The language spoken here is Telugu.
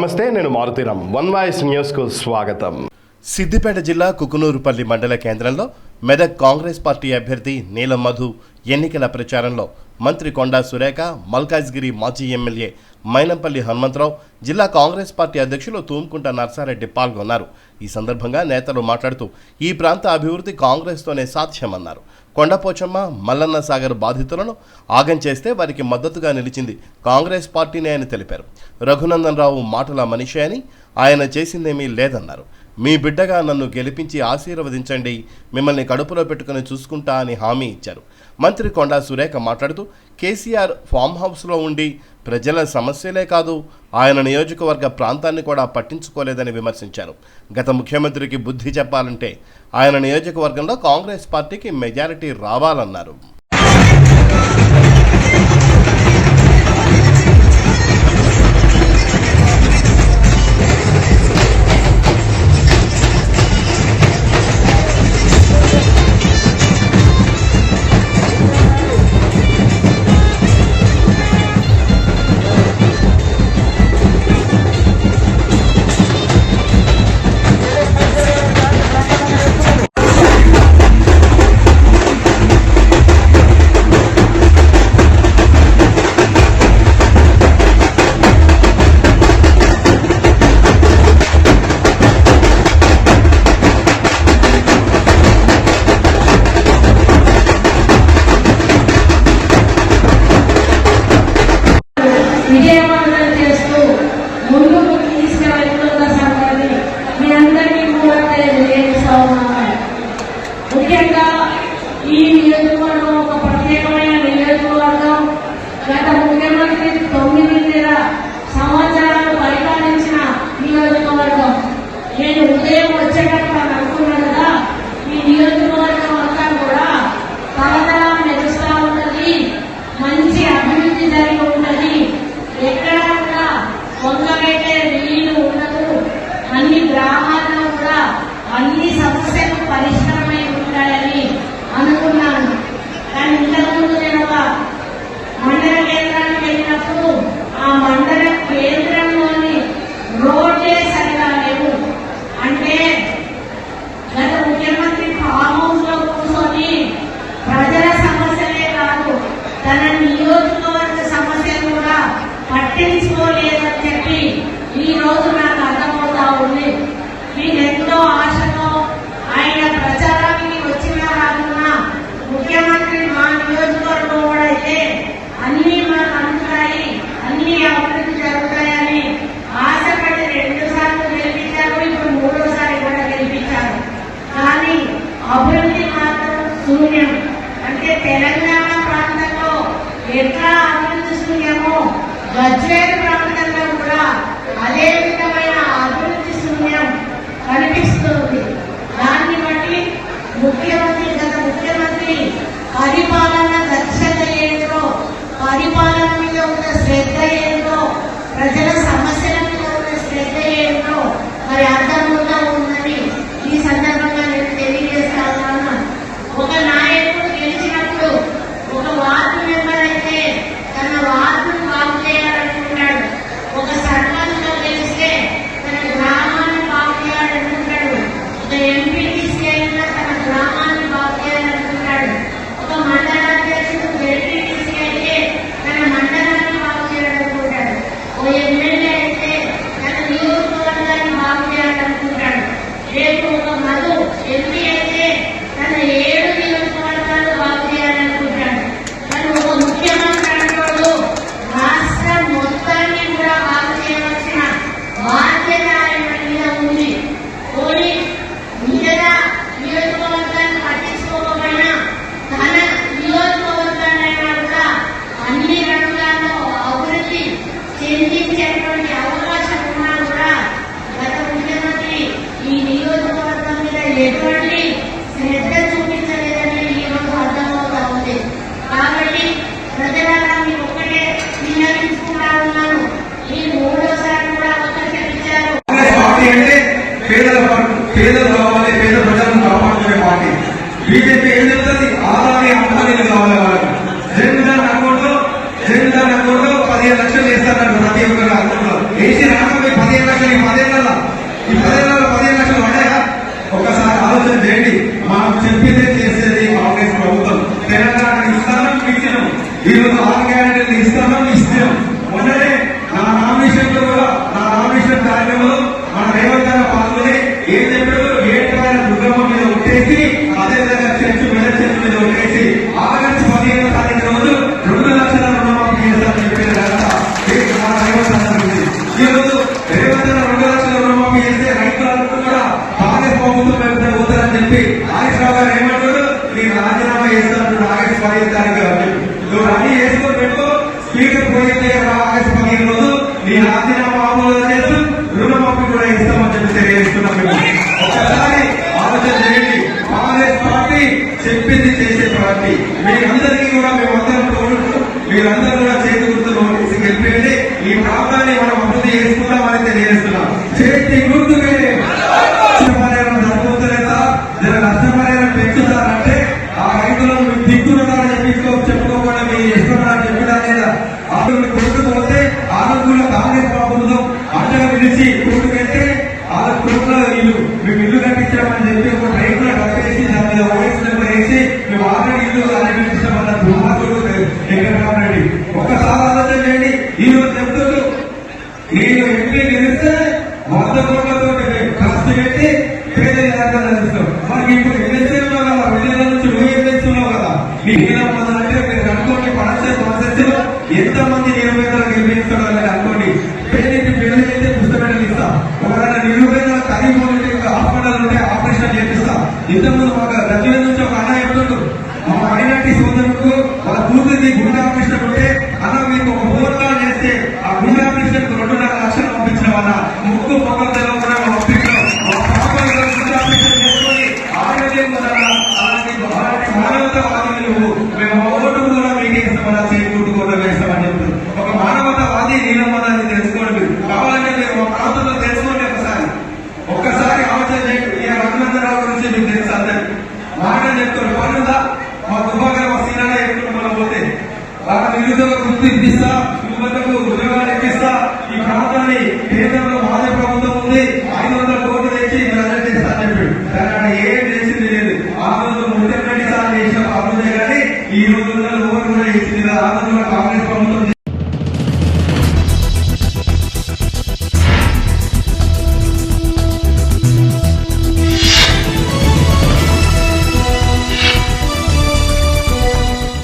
నమస్తే నేను మారుతీరామ్ వన్ వాయిస్ న్యూస్కు స్వాగతం. సిద్దిపేట జిల్లా కుకునూరుపల్లి మండల కేంద్రంలో మెదక్ కాంగ్రెస్ పార్టీ అభ్యర్థి నీలం మధు ఎన్నికల ప్రచారంలో మంత్రి కొండా సురేఖ మల్కాజ్గిరి మాజీ ఎమ్మెల్యే మైనంపల్లి హనుమంతరావు జిల్లా కాంగ్రెస్ పార్టీ అధ్యక్షులు తూమ్కుంట నర్సారెడ్డి పాల్గొన్నారు. ఈ సందర్భంగా నేతలు మాట్లాడుతూ ఈ ప్రాంత అభివృద్ధి కాంగ్రెస్తోనే సాధ్యమన్నారు. కొండపోచమ్మ మల్లన్న సాగర్ బాధితులను ఆగం చేస్తే వారికి మద్దతుగా నిలిచింది కాంగ్రెస్ పార్టీనే అని తెలిపారు. రఘునందన్ రావు మాటల మనిషి అని ఆయన చేసిందేమీ లేదన్నారు. మీ బిడ్డగా నన్ను గెలిపించి ఆశీర్వదించండి. మిమ్మల్ని కడుపులో పెట్టుకుని చూసుకుంటా అని హామీ ఇచ్చారు. మంత్రి కొండా సురేఖ మాట్లాడుతూ కేసీఆర్ ఫామ్ హౌస్లో ఉండి ప్రజల సమస్యలే కాదు ఆయన నియోజకవర్గ ప్రాంతాన్ని కూడా పట్టించుకోలేదని విమర్శించారు. గత ముఖ్యమంత్రికి బుద్ధి చెప్పాలంటే ఆయన నియోజకవర్గంలో కాంగ్రెస్ పార్టీకి మెజారిటీ రావాలన్నారు. చేస్తా ఉన్నాను ముఖ్యంగా ఈ నియోజకవర్గం ఒక ప్రత్యేకమైన నియోజకవర్గం. గత ముఖ్యమంత్రి తొమ్మిదిన్నర సంవత్సరాలు పరిపాలించిన నియోజకవర్గం నేను ఉదయం వచ్చేటప్పుడు అని అనుకున్నాను కదా ఈ నియోజకవర్గం అంతా కూడా తలతలా మెరుస్తా ఉన్నది మంచి అభివృద్ధి జరిగి ఉన్నది ఎక్కడ కూడా వంగబెట్టే నీళ్ళు ఉండదు అన్ని గ్రామాల్లో కూడా అన్ని సమస్యలు పరిష్కారమై ఉంటాయని అనుకున్నాను కానీ ఇంతకుముందు నేను ఒక మండల కేంద్రానికి వెళ్ళినప్పుడు ఆ మండల కేంద్రంలోని రోడ్లే సరిగా లేవు అంటే గత ముఖ్యమంత్రి ఫామ్ హౌస్లో కూర్చొని ప్రజల సమస్యలే కాదు తన నియోజకవర్గ సమస్యలు కూడా పట్టించుకోలేదని చెప్పి ఈ రోజు నాకు అర్థమవుతా ఉంది నేను ఎంతో ఆశతో ఆయన ప్రచారానికి వచ్చిన రానున్న ముఖ్యమంత్రి మా నియోజకవర్గం కూడా అయితే అన్ని మాకు అందుతాయి అన్ని అభివృద్ధి జరుగుతాయని ఆశపడి రెండు సార్లు గెలిపించారు ఇప్పుడు మూడోసారి కూడా గెలిపించారు కానీ అభివృద్ధి మాత్రం శూన్యం. అంటే తెలంగాణ ప్రాంతంలో ఎట్లా అభివృద్ధి శూన్యమో గజ్వేల్ ప్రాంతంలో కూడా అదే విధమైన అభివృద్ధి శూన్యం కనిపిస్తుంది. దాన్ని బట్టి ముఖ్యమంత్రి గత ముఖ్యమంత్రి పరిపాలన పేదలు కావాలి పేద ప్రజలను కాపాడుకునే పార్టీ. బీజేపీ ఏం చెప్తుంది? ఆదాని అంబానీలు కావాలి వాళ్ళకి. రెండు దాని అకౌంట్లో రెండు అకౌంట్లో పదిహేను లక్షలు వేస్తారంట ప్రతి ఒక్కరి అకౌంట్లో వేసి రాకపోయి పదిహేను లక్షలు ఈ పదేళ్ళ ఈ పదే వదిలేసి ఆరు నుంచి పదిహేను రెండు లక్షల రుణమాఫీ చేస్తారని చెప్పిన ఈ కూడా కాంగ్రెస్ ప్రభుత్వం వెళ్తే చెప్పి హరీష్ రావు గారు ఏమంటాడు నేను రాజీనామా చేస్తాను ఆగస్టు పదిహేను అన్ని చేసుకొని పెట్టుకో స్పీకర్ పోయి ఆగస్టు పదిహేను రోజు నీ రాజీనామా మీరందరికీ కూడా మేము మేమందరం కోరుతూ మీరందరూ కూడా చేతి గుర్తులు గెలిపేయండి ఈ ప్రాంతాన్ని మనం అభివృద్ధి చేసుకుందామని తెలియజేస్తున్నాం. చేతి గుర్తు పెంచుతారంటే ఆ రైతులను దిక్కున్నారని చెప్పి చెప్పుకోకుండా మీరు ఇస్తున్నారని చెప్పినా లేదా? ఆరోగ్యం కొట్టుకుపోతే ఆరోగ్యంలో కాంగ్రెస్ ప్రభుత్వం అండగా పిలిచి ఎంతమంది నిరుపేదలు నిర్మిస్తాడు అని అనుకోండి పేరెంట్ పిల్లలైతే పుస్తకాలు ఇస్తా. ఒకవేళ నిరుపేదల తగ్గిపోతే హాస్పిటల్ ఉంటే ఆపరేషన్ చేపిస్తా. ఇంతకుముందు ఒక దగ్గర నుంచి ఒక అన్న చెప్తుండ్రు మా మైనార్టీ సోదరు నిరుద్యోగ వృత్తి యువతకు ఉద్యోగాలు ఈ ప్రాంతాన్ని కేంద్రంలో మాదే ప్రభుత్వం ఉంది. ఐదు వందల కోట్లు తెచ్చి ప్రజలు చెప్పాడు అక్కడ ఏం చేసింది లేదు. ఆ రోజు ముఖ్యమంత్రి సార్ చేసిన అభివృద్ధి కానీ ఈ రోజుల్లో ఎవరు కూడా చేసింది ఆ కాంగ్రెస్ ప్రభుత్వం